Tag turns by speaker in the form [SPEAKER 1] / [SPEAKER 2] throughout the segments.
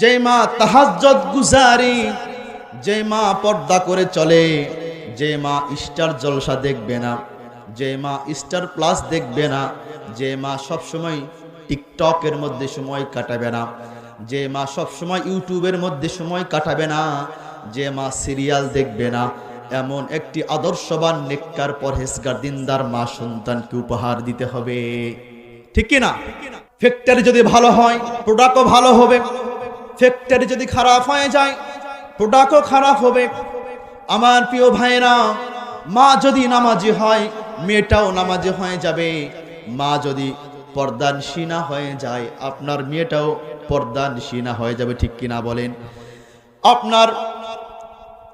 [SPEAKER 1] যে মা তাহাজ্জত গুজারি যে মা পর্দা করে চলে যে মা স্টার জলসা দেখবে না যে মা স্টার প্লাস দেখবে না যে মা সব সময় টিকটকের মধ্যে সময় কাটাবে না যে মা সব সময় ইউটিউবের মধ্যে সময় কাটাবে না যে মা সিরিয়াল দেখবে না, এমন একটি আদর্শবান নেককার পরহেজগার দিনদার মা সন্তানকে উপহার দিতে হবে। ঠিক কি না? ফ্যাক্টরি যদি ভালো হয় প্রোডাক্টও ভালো হবে ফ্যাক্টরি যদি খারাপ হয়ে যায় প্রোডাক্টও খারাপ হবে। আমার প্রিয় ভাইরা মা যদি নামাজি হয়, মেয়েটাও নামাজি হয়ে যাবে। মা যদি পর্দানসীনা হয়ে যায়, আপনার মেয়েটাও পর্দানসীনা হয়ে যাবে, ঠিক কিনা বলেন? আপনার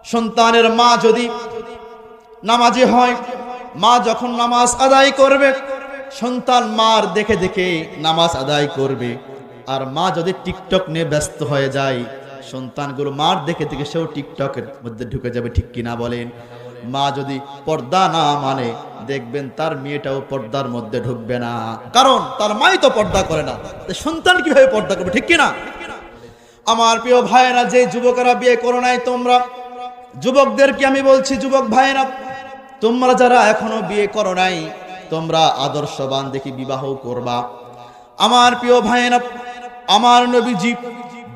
[SPEAKER 1] সন্তানের মা যদি নামাজি হয়, মা যখন নামাজ আদায় করবে, সন্তান মার দেখে দেখে নামাজ আদায় করবে। আর মা যদি টিকটক নিয়ে ব্যস্ত হয়ে যায়, সন্তানগুলো মার দেখে দেখে সেও টিকটকের মধ্যে ঢুকে যাবে, ঠিক কিনা বলেন? মা যদি পর্দা না মানে দেখবেন তার মেয়েটাও পর্দার মধ্যে ঢুকবে না। কারণ তার মাই তো পর্দা করে না। সন্তান কীভাবে পর্দা করবে, ঠিক কিনা আমার প্রিয় ভাইয়েরা, যে যুবকেরা বিয়ে করো নাই তোমরা, যুবকদেরকে আমি বলছি, যুবক ভাইয়েরা, তোমরা যারা এখনও বিয়ে করো নাই, তোমরা আদর্শবান দেখি বিবাহ করবা। আমার প্রিয় ভাইয়েরা আমার নবীজি,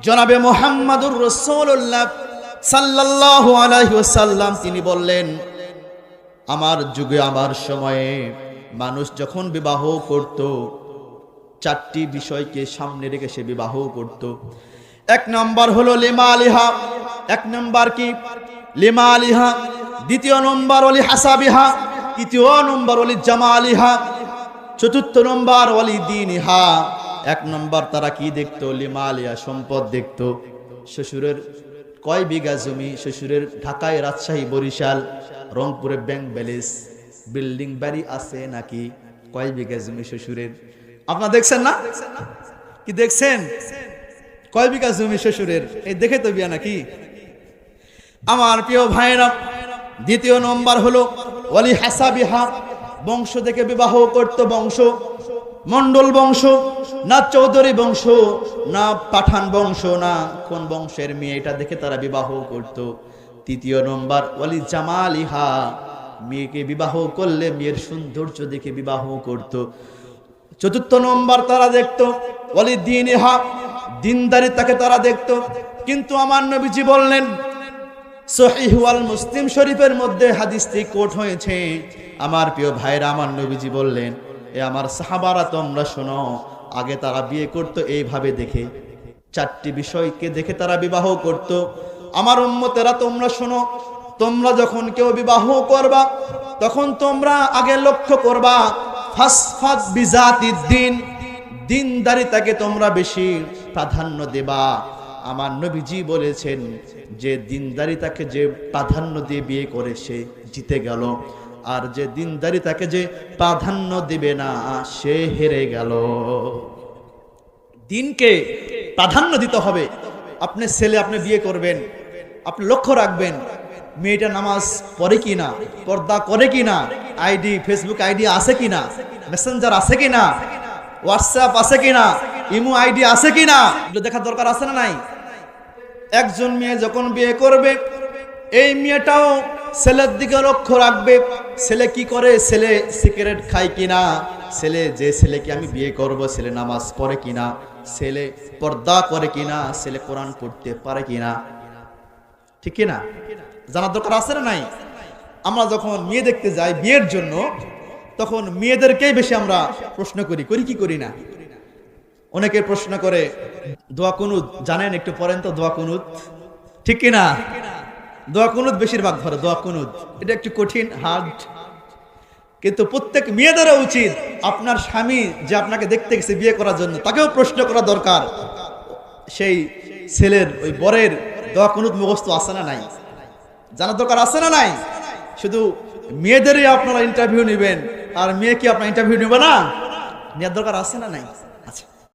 [SPEAKER 1] জনাবে মোহাম্মদুর রসুল্লাহ সাল্লাল্লাহু আলাইহি ওয়াসাল্লাম, তিনি বললেন, আমার যুগে, আমার সময়ে মানুষ যখন বিবাহ করত, চারটি বিষয়কে সামনে রেখে সে বিবাহ করত। এক নম্বর হলো লিমা আলিহা, এক নম্বর কি? লিমা আলিহা, দ্বিতীয় নম্বর অলি হাসাবিহা, তৃতীয় নম্বর অলি জামা আলিহা চতুর্থ নম্বর অলি দিন ইহা এক নম্বর তারা কি দেখতো? লিমা আলিয়া সম্পদ দেখতো। শ্বশুরের কয় বিঘা জমি? শ্বশুরের ঢাকায় রাজশাহী, বরিশাল, রংপুরে ব্যাংক ব্যালেন্স, বিল্ডিং বাড়ি আছে নাকি? কয় বিঘা জমি শ্বশুরের? আপনারা দেখছেন না? কি দেখছেন? কয় বিঘা জমি শ্বশুরের? এই দেখে তো বিয়া নাকি? আমার প্রিয় ভাইরা দ্বিতীয় নম্বর হলো অলি হাসাবিহা, বংশ থেকে বিবাহ করত বংশ। মন্ডল বংশ, না চৌধুরী বংশ, না পাঠান বংশ, না কোন বংশের মেয়ে, এটা দেখে তারা বিবাহ করত। তৃতীয় নম্বর অলি জামালিহা, মেয়েকে বিবাহ করলে মেয়ের সৌন্দর্য দেখে বিবাহ করত। চতুর্থ নম্বর তারা দেখত অলি দিন ইহা দিনদারি তাকে তারা দেখত। কিন্তু আমার নবীজি বললেন সহিহুয়াল মুসলিম শরীফের মধ্যে হাদিসটি কোট হয়েছে। আমার প্রিয় ভাইরা, আমার নবীজি বললেন এ আমার সাহাবারা তোমরা শোনো, আগে তারা বিয়ে করতো এইভাবে দেখে। চারটি বিষয়কে দেখে তারা বিবাহ করত। আমার উম্মতেরা তোমরা শোনো, তোমরা যখন কেউ বিবাহ করবা, তখন তোমরা আগে লক্ষ্য করবা ফাসফাত বিজাতি দিন, দিনদারিতাকে তোমরা বেশি প্রাধান্য দেবা। আমার নবীজি বলেছেন, যে দিনদারিতাকে যে প্রাধান্য দিয়ে বিয়ে করে সে জিতে গেল। আর যে দিনদারি তাকে যে প্রাধান্য দিবে না, সে হেরে গেল। দিনকে প্রাধান্য দিতে হবে। আপনি ছেলে, আপনি বিয়ে করবেন, আপনি লক্ষ্য রাখবেন, মেয়েটা নামাজ পড়ে কি না পর্দা করে কি না আইডি, ফেসবুক আইডি আছে কি না মেসেঞ্জার আছে কি না হোয়াটসঅ্যাপ আছে কি না ইমো আইডি আছে কি না দেখার দরকার আছে না নাই? একজন মেয়ে যখন বিয়ে করবে, এই মেয়েটাও ছেলের দিকে লক্ষ্য রাখবে। ছেলে কি করে? ছেলে সিগারেট খায় কিনা? ছেলে যে ছেলেকে আমি বিয়ে করব, ছেলে নামাজ পড়ে কিনা? ছেলে পর্দা করে কিনা? ছেলে কোরআন পড়তে পারে কিনা? ঠিক কিনা? জানার দরকার আছে না নাই? আমরা যখন মেয়ে দেখতে যাই বিয়ের জন্য, তখন মেয়েদেরকেই বেশি আমরা প্রশ্ন করি। করি কি করি না? অনেকে প্রশ্ন করে, দোয়া কুনুদ জানেন, একটু পড়েন তো, দোয়া কুনুদ ঠিক কিনা? দোয়া কুনুদ বেশিরভাগ ধরে, দোয়া কুনুদ এটা একটু কঠিন হার্ড কিন্তু প্রত্যেক মেয়েদেরও উচিত আপনার স্বামী যে আপনাকে দেখতে গেছে বিয়ে করার জন্য, তাকেও প্রশ্ন করা দরকার, সেই ছেলের, ওই বরের দোয়া কুনুদ মুখস্থ আছে না নাই? জানার দরকার আছে না নাই? শুধু মেয়েদেরই আপনারা ইন্টারভিউ নেবেন, আর মেয়ে কি আপনার ইন্টারভিউ নেবে না? নেওয়ার দরকার আছে না নাই?